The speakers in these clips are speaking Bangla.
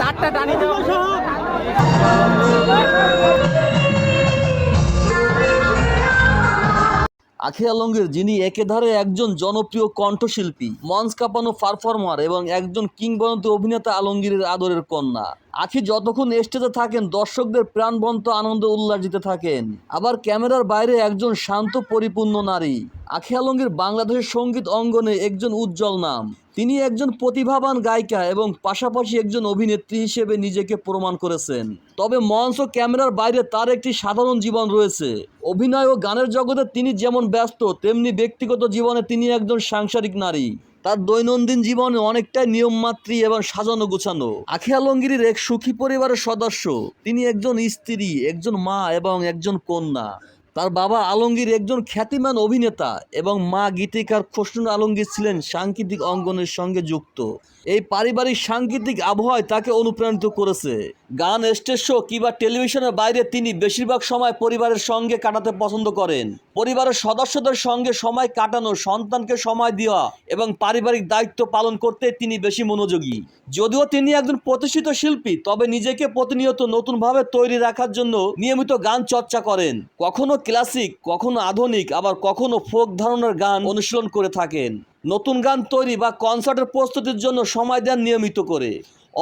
তারটা টানি দাও আখি আলমগীর যিনি একেধারে একজন জনপ্রিয় কণ্ঠশিল্পী, মঞ্চ কাঁপানো পারফর্মার এবং একজন কিংবদন্তি অভিনেতা আলমগীরের আদরের কন্যা। আখি যতক্ষণ স্টেজে থাকেন, দর্শকদের প্রাণবন্ত আনন্দ উল্লাস দিতে থাকেন। আবার ক্যামেরার বাইরে একজন শান্ত, পরিপূর্ণ নারী। আখি আলমগীর বাংলাদেশের সংগীত অঙ্গনে একজন উজ্জ্বল নাম। তিনি একজন প্রতিভাবান গায়িকা এবং পাশাপাশি একজন অভিনেত্রী হিসেবে নিজেকে প্রমাণ করেছেন। তবে মঞ্চ ক্যামেরার বাইরে তার একটি সাধারণ জীবন রয়েছে। অভিনয় ও গানের জগতে তিনি যেমন ব্যস্ত, তেমনি ব্যক্তিগত জীবনে তিনি একজন সাংসারিক নারী। তার দৈনন্দিন জীবনে অনেকটাই নিয়মমাত্রী এবং সাজানো গোছানো। আখি আলমগীরের এক সুখী পরিবারের সদস্য। তিনি একজন স্ত্রী, একজন মা এবং একজন কন্যা। তার বাবা আলমগীর একজন খ্যাতিমান অভিনেতা এবং মা গীতিকার খসরুল আলমগীর ছিলেন সাংকেতিক অঙ্গনের সঙ্গে যুক্ত। এই পারিবারিক সাংকেতিক আবহাওয়ায় তাকে অনুপ্রাণিত করেছে। গান স্টেজ শো কিংবা টেলিভিশনের বাইরে তিনি বেশিরভাগ সময় পরিবারের সঙ্গে কাটাতে পছন্দ করেন। পরিবারের সদস্যদের সঙ্গে সময় কাটানো, সন্তানকে সময় দেওয়া এবং পারিবারিক দায়িত্ব পালন করতে তিনি বেশি মনোযোগী। যদিও তিনি একজন প্রতিষ্ঠিত শিল্পী, তবে নিজেকে প্রতিনিয়ত নতুনভাবে তৈরি রাখার জন্য নিয়মিত গান চর্চা করেন। কখনো ক্লাসিক, কখনো আধুনিক, আবার কখনো ফোক ধরনের গান অনুশীলন করে থাকেন। নতুন গান তৈরি বা কনসার্টের প্রস্তুতির জন্য সময় দেন নিয়মিত করে।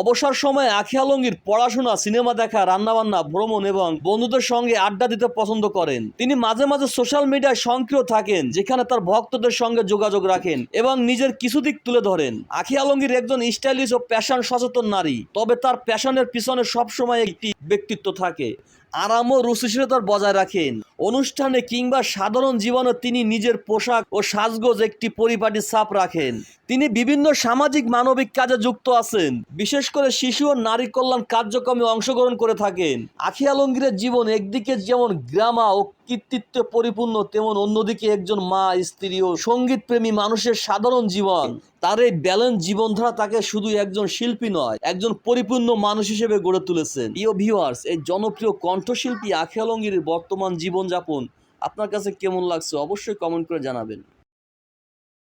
অবসর সময়ে আখি আলমগীর পড়াশোনা, সিনেমা দেখা, রান্নাবান্না, ভ্রমণ এবং বন্ধুদের সঙ্গে আড্ডা দিতে পছন্দ করেন। তিনি মাঝে মাঝে সোশ্যাল মিডিয়ায় সক্রিয় থাকেন, যেখানে তার ভক্তদের সঙ্গে যোগাযোগ রাখেন এবং নিজের কিছু দিক তুলে ধরেন। আখি আলমগীর একজন স্টাইলিশ ও প্যাশন সচেতন নারী, তবে তার প্যাশনের পিছনে সবসময় একটি ব্যক্তিত্ব থাকে। আরাম ও রুচিশীলতার বজায় রাখেন। অনুষ্ঠানে কিংবা সাধারণ জীবনে তিনি নিজের পোশাক ও সাজগোজ একটি পরিপাটি ছাপ রাখেন। তিনি বিভিন্ন সামাজিক মানবিক কাজে যুক্ত আছেন। বিশেষ করে শিশু ও নারী কল্যাণ কার্যক্রমে অংশগ্রহণ করে থাকেন। আখি আলমগীরের জীবন একদিকে যেমন গ্রামা ও কৃতিত্বে পরিপূর্ণ, তেমন অন্যদিকে একজন মা, স্ত্রী ও সংগীত প্রেমী মানুষের সাধারণ জীবন। তার এই ব্যালেন্স জীবনধারা তাকে শুধু একজন শিল্পী নয়, একজন পরিপূর্ণ মানুষ হিসেবে গড়ে তুলেছেন। প্রিয় ভিউয়ার্স এই জনপ্রিয় কণ্ঠশিল্পী আখি আলমগীরের বর্তমান জীবনযাপন আপনার কাছে কেমন লাগছে অবশ্যই কমেন্ট করে জানাবেন।